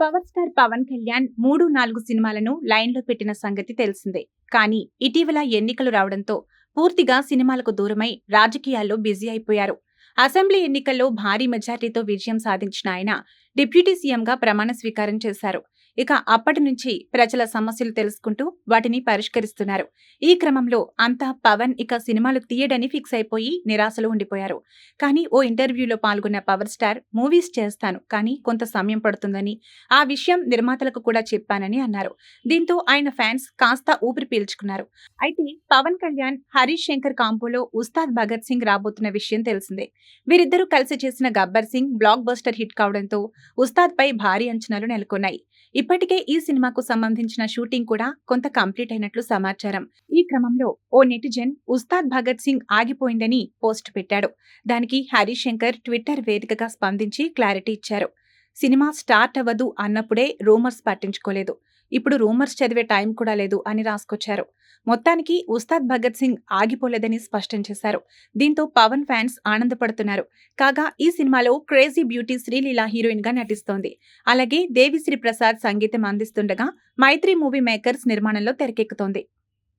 Power star Pawan Kalyan మూడు నాలుగు సినిమాలను లైన్లో పెట్టిన సంగతి తెలిసిందే. కానీ ఇటీవల ఎన్నికలు రావడంతో పూర్తిగా సినిమాలకు దూరమై రాజకీయాల్లో బిజీ అయిపోయారు. అసెంబ్లీ ఎన్నికల్లో భారీ మెజార్టీతో విజయం సాధించిన ఆయన డిప్యూటీ సీఎంగా ప్రమాణ స్వీకారం చేశారు. ఇక అప్పటి నుంచి ప్రజల సమస్యలు తెలుసుకుంటూ వాటిని పరిష్కరిస్తున్నారు. ఈ క్రమంలో అంతా పవన్ ఇక సినిమాలు తీయడని ఫిక్స్ అయిపోయి నిరాశలో ఉండిపోయారు. కానీ ఓ ఇంటర్వ్యూలో పాల్గొన్న పవర్ స్టార్ మూవీస్ చేస్తాను కానీ కొంత సమయం పడుతుందని ఆ విషయం నిర్మాతలకు కూడా చెప్పానని అన్నారు. దీంతో ఆయన ఫ్యాన్స్ కాస్త ఊపిరి పీల్చుకున్నారు. అయితే పవన్ కళ్యాణ్ హరీష్ శంకర్ కాంపోలో ఉస్తాద్ భగత్ సింగ్ రాబోతున్న విషయం తెలిసిందే. వీరిద్దరూ కలిసి చేసిన Gabbar Singh blockbuster hit కావడంతో ఉస్తాద్ పై భారీ అంచనాలు నెలకొన్నాయి. ఇప్పటికే ఈ సినిమాకు సంబంధించిన షూటింగ్ కూడా కొంత కంప్లీట్ అయినట్లు సమాచారం. ఈ క్రమంలో ఓ నెటిజన్ ఉస్తాద్ భగత్ సింగ్ ఆగిపోయిందని పోస్ట్ పెట్టాడు. దానికి హరీష్ శంకర్ ట్విట్టర్ వేదికగా స్పందించి క్లారిటీ ఇచ్చారు. సినిమా స్టార్ట్ అవ్వదు అన్నప్పుడే రూమర్స్ పట్టించుకోలేదు. ఇప్పుడు రూమర్స్ చదివే టైం కూడా లేదు అని రాసుకొచ్చారు. మొత్తానికి ఉస్తాద్ భగత్ సింగ్ ఆగిపోలేదని స్పష్టం చేశారు. దీంతో పవన్ ఫ్యాన్స్ ఆనందపడుతున్నారు. కాగా ఈ సినిమాలో క్రేజీ బ్యూటీ శ్రీలీల హీరోయిన్గా నటిస్తోంది. అలాగే దేవిశ్రీ ప్రసాద్ సంగీతం అందిస్తుండగా మైత్రి మూవీ మేకర్స్ నిర్మాణంలో తెరకెక్కుతోంది.